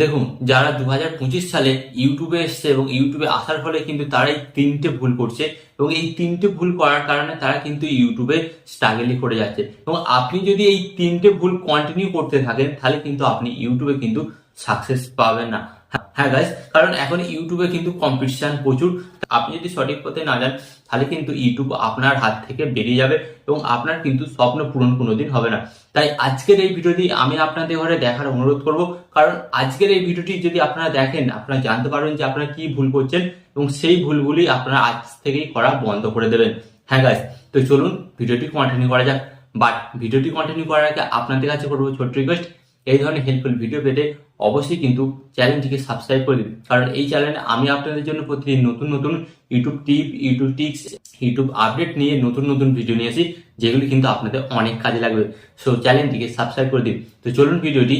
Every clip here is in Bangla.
দেখুন, যারা দু হাজার পঁচিশ সালে ইউটিউবে এসছে এবং ইউটিউবে আসার ফলে কিন্তু তারা এই তিনটে ভুল করছে এবং এই তিনটে ভুল করার কারণে তারা কিন্তু ইউটিউবে স্ট্রাগেলই করে যাচ্ছে। এবং আপনি যদি এই তিনটে ভুল কন্টিনিউ করতে থাকেন, তাহলে কিন্তু আপনি ইউটিউবে কিন্তু সাকসেস পাবেন না। হ্যাঁ গাইস কারণ এখন ইউটিউবে কিন্তু কম্পিটিশান প্রচুর। আপনি যদি সঠিক পথে না যান, তাহলে কিন্তু ইউটিউব আপনার হাত থেকে বেরিয়ে যাবে এবং আপনার কিন্তু স্বপ্ন পূরণ কোনোদিন হবে না। তাই আজকের এই ভিডিওটি আমি আপনাদের ঘরে দেখার অনুরোধ করব, কারণ আজকের এই ভিডিওটি যদি আপনারা দেখেন, আপনারা জানতে পারবেন যে আপনারা কি ভুল করছেন এবং সেই ভুলগুলি আপনারা আজ থেকেই করা বন্ধ করে দেবেন। হ্যাঁ গাইস তো চলুন ভিডিওটি কন্টিনিউ করা যাক। বাট ভিডিওটি কন্টিনিউ করার আগে আপনাদের কাছে করব ছোট্ট রিকোয়েস্ট এই ধরনের হেল্পফুল ভিডিও পেতে অবশ্যই কিন্তু চ্যানেলটিকে সাবস্ক্রাইব করে দিন। কারণ এই চ্যানেলে আমি আপনাদের জন্য প্রতিদিন নতুন নতুন YouTube tip YouTube tricks YouTube update নিয়ে নতুন নতুন ভিডিও নিয়ে আসি, যেগুলি কিন্তু আপনাদের অনেক কাজে লাগবে। সো চ্যানেলটিকে সাবস্ক্রাইব করে দিন। তো চলুন ভিডিওটি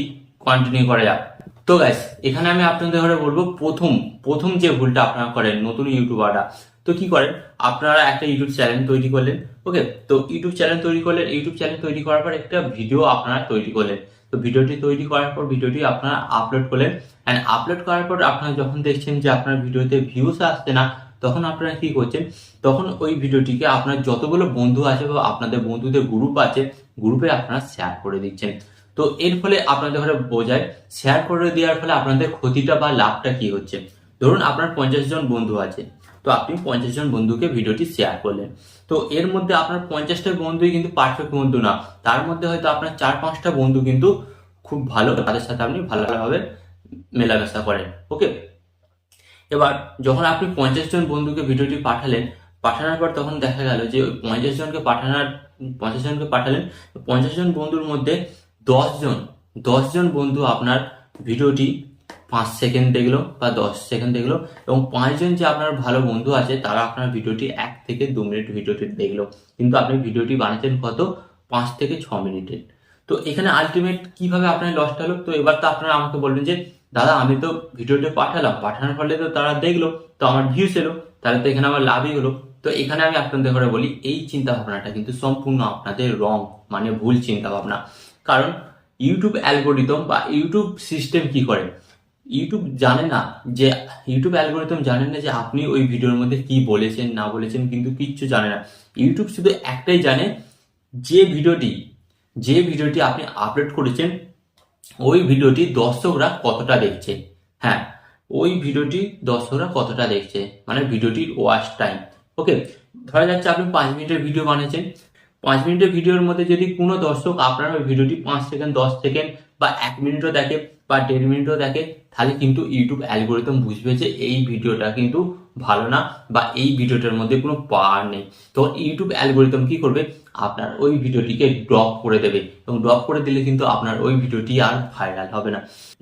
কন্টিনিউ করা যাক। তো গাইস এখানে আমি আপনাদের ঘরে বলব প্রথম প্রথম যে ভুলটা আপনারা করেন নতুন ইউটিউবাররা তো কি করেন? আপনারা একটা ইউটিউব চ্যানেল তৈরি করলেন ওকে তো ইউটিউব চ্যানেল তৈরি করলেন ইউটিউব চ্যানেল তৈরি করার পর একটা ভিডিও আপনারা তৈরি করলেন। তো ভিডিওটি তৈরি করার পর ভিডিওটি আপনারা আপলোড করলেন। অ্যান্ড আপলোড করার পর আপনারা যখন দেখছেন যে আপনার ভিডিওতে ভিউস আসছে না, তখন আপনারা কি করছেন? তখন ওই ভিডিওটিকে আপনার যতগুলো বন্ধু আছে বা আপনাদের বন্ধুদের গ্রুপ আছে গ্রুপে আপনারা শেয়ার করে দিচ্ছেন। তো এর ফলে আপনাদের ঘরে বোঝায় শেয়ার করে দেওয়ার ফলে আপনাদের ক্ষতিটা বা লাভটা কি হচ্ছে? ধরুন আপনার পঞ্চাশ জন বন্ধু আছে। তো আপনি পঞ্চাশ জন বন্ধুকে ভিডিওটি শেয়ার করলেন। তো এর মধ্যে আপনার পঞ্চাশটা বন্ধুই কিন্তু পারফেক্ট বন্ধু না। তার মধ্যে হয়তো আপনার চার পাঁচটা বন্ধু কিন্তু খুব ভালো, তাদের সাথে আপনি ভালোভাবে মেলামেশা করেন। ওকে এবার যখন আপনি পঞ্চাশ জন বন্ধুকে ভিডিওটি পাঠালেন, পাঠানোর পর তখন দেখা গেল যে ওই পঞ্চাশ জনকে পাঠানোর, পঞ্চাশ জনকে পাঠালেন, পঞ্চাশ জন বন্ধুর মধ্যে দশ জন দশ জন বন্ধু আপনার ভিডিওটি পাঁচ সেকেন্ড দেখল বা দশ সেকেন্ড দেখল এবং পাঁচজন যে আপনার ভালো বন্ধু আছে, তারা আপনার ভিডিওটি এক থেকে দু মিনিট ভিডিওটি দেখল। কিন্তু আপনি ভিডিওটি বানাচ্ছেন কত? পাঁচ থেকে ছ মিনিটের তো এখানে আলটিমেট কীভাবে আপনার লসটা হলো? তো এবার তো আপনারা আমাকে বলবেন যে, দাদা, আমি তো ভিডিওটা পাঠালাম। পাঠানোর ফলে তো তারা দেখল, তো আমার ভিউস এলো, তাহলে তো এখানে আমার লাভই হলো। তো এখানে আমি আপনাদের ঘরে বলি, এই চিন্তা ভাবনাটা কিন্তু সম্পূর্ণ আপনাদের রং মানে ভুল চিন্তা ভাবনা কারণ ইউটিউব অ্যালগোরিদম বা ইউটিউব সিস্টেম কি করে? ইউটিউব জানে না যে ইউটিউব অ্যালগোরিদম জানে না যে আপনি ওই ভিডিওর মধ্যে কি বলেছেন, না বলেছেন, কিন্তু কিচ্ছু জানে না। ইউটিউব শুধু একটাই জানে যে ভিডিওটি যে ভিডিওটি আপনি আপলোড করেছেন, ওই ভিডিওটি দর্শকরা কতটা দেখছে। হ্যাঁ ওই ভিডিওটি দর্শকরা কতটা দেখছে মানে ভিডিওটির ওয়াচ টাইম ওকে ধরা যাচ্ছে আপনি পাঁচ মিনিটের ভিডিও বানিয়েছেন। পাঁচ মিনিটের ভিডিওর মধ্যে যদি কোনো দর্শক আপনার ওই ভিডিওটি পাঁচ সেকেন্ড, দশ সেকেন্ড বা এক মিনিটও দেখে বা দেড় মিনিটও দেখে তাহলে কিন্তু ইউটিউব অ্যালগোরিদম বুঝবে যে এই ভিডিওটা কিন্তু ভালো না বা এই ভিডিওটার মধ্যে কোনো পাওয়ার নেই। তো ইউটিউব অ্যালগোরিদম কি করবে? আপনার ওই ভিডিওটিকে ড্রপ করে দেবে। এবং ড্রপ করে দিলে কিন্তু আপনার ওই ভিডিওটি আর ভাইরাল হবে না।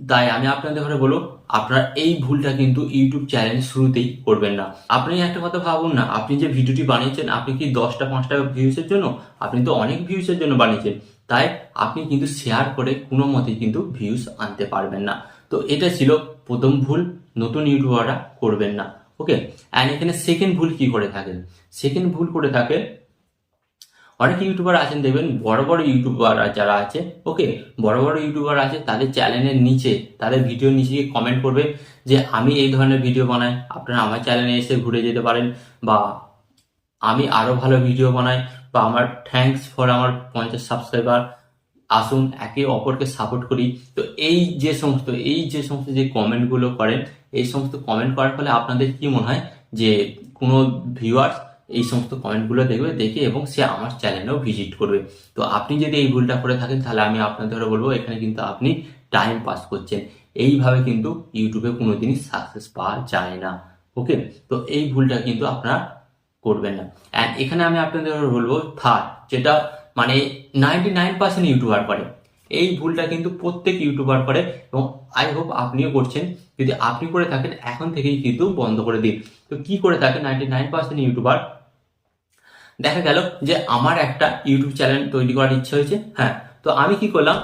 তাই আমি আপনাদের ঘরে বলব, আপনার এই ভুলটা কিন্তু ইউটিউব চ্যানেল শুরুতেই করবেন না। আপনি একটা কথা ভাবুন না, আপনি যে ভিডিওটি বানিয়েছেন, আপনি কি দশটা, পাঁচটা ভিউসের জন্য? আপনি তো অনেক ভিউসের জন্য বানিয়েছেন। তাই আপনি কিন্তু শেয়ার করে কোনো মতেই কিন্তু ভিউস আনতে পারবেন না। তো এটা ছিল প্রথম ভুল, নতুন ইউটিউবাররা করবেন না, ওকে? অ্যান্ড এখানে সেকেন্ড ভুল কি করে থাকেন সেকেন্ড ভুল করে থাকে, অনেক ইউটিউবার আছেন, দেখবেন বড় বড় ইউটিউবার যারা আছে, ওকে? বড় বড় ইউটিউবার আছে, তাদের চ্যানেলের নিচে, তাদের ভিডিও নিচে গিয়ে কমেন্ট করবে যে, আমি এই ধরনের ভিডিও বানাই, আপনারা আমার চ্যানেলে এসে ঘুরে যেতে পারেন। বা, আমি আরও ভালো ভিডিও বানাই। বা, আমার থ্যাঙ্কস ফর আমার পঞ্চাশ সাবস্ক্রাইবার আসুন, একে অপরকে সাপোর্ট করি। তো এই যে সমস্ত, এই যে সমস্ত যে কমেন্টগুলো করেন, এই সমস্ত কমেন্ট করার ফলে আপনাদের কি মনে হয় যে কোনো ভিউয়ার্স এই সমস্ত কমেন্টগুলো দেখবে, দেখে এবং সে আমার চ্যানেলেও ভিজিট করবে? তো আপনি যদি এই ভুলটা করে থাকেন, তাহলে আমি আপনাদের বলব, এখানে কিন্তু আপনি টাইম পাস করছেন। এইভাবে কিন্তু ইউটিউবে কোনো দিনই সাকসেস পাওয়া যায় না। ওকে তো এই ভুলটা কিন্তু আপনারা করবেন না। অ্যান্ড এখানে আমি আপনাদের বলব থার্ড যেটা মানে নাইনটি নাইন পার্সেন্ট ইউটিউবার করে। এই ভুলটা কিন্তু প্রত্যেক ইউটিউবার করে এবং আই হোপ আপনিও করছেন। যদি আপনি করে থাকেন, এখন থেকেই কিন্তু বন্ধ করে দিন। তো কি করে থাকেন নাইনটি নাইন পার্সেন্ট ইউটিউবার দেখা গেল যে আমার একটা ইউটিউব চ্যানেল তৈরি করার ইচ্ছে হয়েছে। হ্যাঁ তো আমি কি করলাম?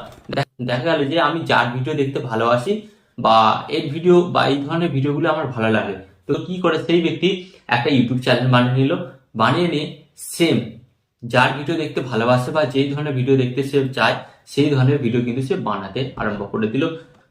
দেখা গেল যে আমি যার ভিডিও দেখতে ভালোবাসি বা এর ভিডিও বা এই ধরনের ভিডিওগুলো আমার ভালো লাগে। তো কি করে সেই ব্যক্তি একটা ইউটিউব চ্যানেল বানিয়ে নিল? বানিয়ে নিয়ে সেম যার ভিডিও দেখতে ভালোবাসে বা যেই ধরনের ভিডিও দেখতে সে চায়, সেই ধরনের ভিডিও কিন্তু সে বানাতে আরম্ভ করে দিল।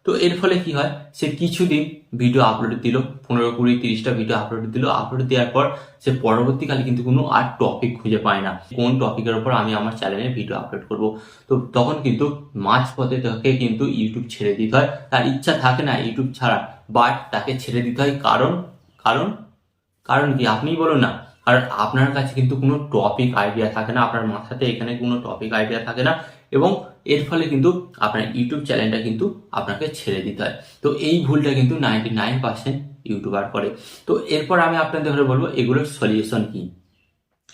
তো এর ফলে কি হয়? সে কিছুদিন ভিডিও আপলোড দিল, পনেরো কুড়ি তিরিশটা ভিডিও আপলোড দিল। আপলোড দেওয়ার পর সে পরবর্তীকালে কিন্তু কোনো আর টপিক খুঁজে পায় না। কোন টপিকের উপর আমি আমার চ্যানেলে ভিডিও আপলোড করব? তো তখন কিন্তু মাঝ পথে তাকে কিন্তু ইউটিউব ছেড়ে দিতে হয়। তার ইচ্ছা থাকে না ইউটিউব ছাড়া বাট তাকে ছেড়ে দিতে হয়। কারণ কারণ কারণ কি? আপনিই বলুন না। কারণ আপনার কাছে কিন্তু কোনো টপিক আইডিয়া থাকে না, আপনার মাথাতে এখানে কোনো টপিক আইডিয়া থাকে না এবং এর ফলে কিন্তু আপনার ইউটিউব চ্যানেলটা কিন্তু আপনাকে ছেড়ে দিতে হয়। তো এই ভুলটা কিন্তু নাইনটি নাইন পার্সেন্ট ইউটিউবার করে। তো এরপর আমি আপনাদের বলব এগুলোর সলিউশন কি?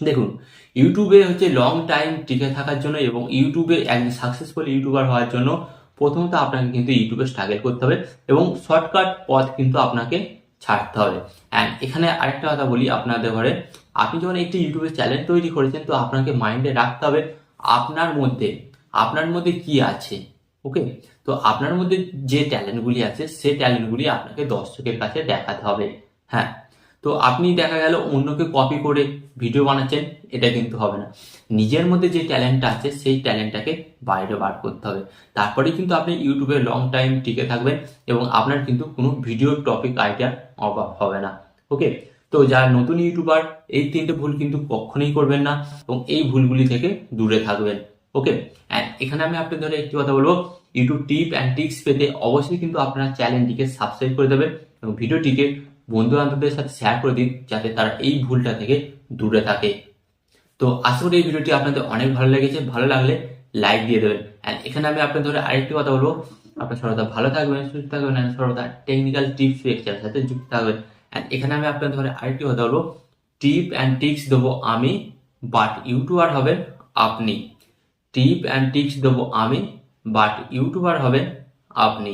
দেখুন ইউটিউবে হচ্ছে লং টাইম টিকে থাকার জন্য এবং ইউটিউবে একজন সাকসেসফুল ইউটিউবার হওয়ার জন্য প্রথমত আপনাকে কিন্তু ইউটিউবে স্ট্রাগল করতে হবে এবং শর্টকাট পথ কিন্তু আপনাকে ছাড়তে হবে। অ্যান্ড এখানে আরেকটা কথা বলি আপনাদের ঘরে। আপনি যখন একটি ইউটিউবে চ্যানেল তৈরি করেছেন, তো আপনাকে মাইন্ডে রাখতে হবে আপনার মধ্যে আপনার মধ্যে কি আছে ওকে তো আপনার মধ্যে যে ট্যালেন্টগুলি আছে, সে ট্যালেন্টগুলি আপনাকে দর্শকের কাছে দেখাতে হবে। হ্যাঁ তো আপনি দেখা গেল অন্যকে কপি করে ভিডিও বানাচ্ছেন, এটা কিন্তু হবে না। নিজের মধ্যে যে ট্যালেন্টটা আছে, সেই ট্যালেন্টটাকে বাইরে বার করতে হবে। তারপরে কিন্তু আপনি ইউটিউবে লং টাইম টিকে থাকবেন এবং আপনার কিন্তু কোনো ভিডিও টপিক আইডিয়ার অভাব হবে না। ওকে তো যারা নতুন ইউটিউবার এই তিনটে ভুল কিন্তু কখনোই করবেন না এবং এই ভুলগুলি থেকে দূরে থাকবেন। ওকে এখানে আমি আপনাদের ধরে একটি কথা বলব ইউটিউব টিপ অ্যান্ড টিক্স পেতে অবশ্যই কিন্তু আপনার চ্যানেলটিকে সাবস্ক্রাইব করে দেবেন এবং ভিডিওটিকে বন্ধু বান্ধবদের সাথে শেয়ার করে দিন যাতে তারা এই ভুলটা থেকে দূরে থাকে। তো আশা করি এই ভিডিওটি আপনাদের অনেক ভালো লেগেছে। ভালো লাগলে লাইক দিয়ে দেবেন। অ্যান্ড এখানে আমি আপনাদের ধরে আরেকটি কথা বলব। আপনার সর্বদা ভালো থাকবেন, সুস্থ থাকবেন অ্যান্ড সর্বদা টেকনিক্যাল টিপস লেকচারের সাথে যুক্ত থাকবেন। অ্যান্ড এখানে আমি আপনাদের ধরে আরেকটি কথা বলব। টিপ অ্যান্ড টিক্স দেবো আমি বাট ইউটিউবার হবেন আপনি। টিপ অ্যান্ড টিক্স দেবো আমি বাট ইউটিউবার হবেন আপনি।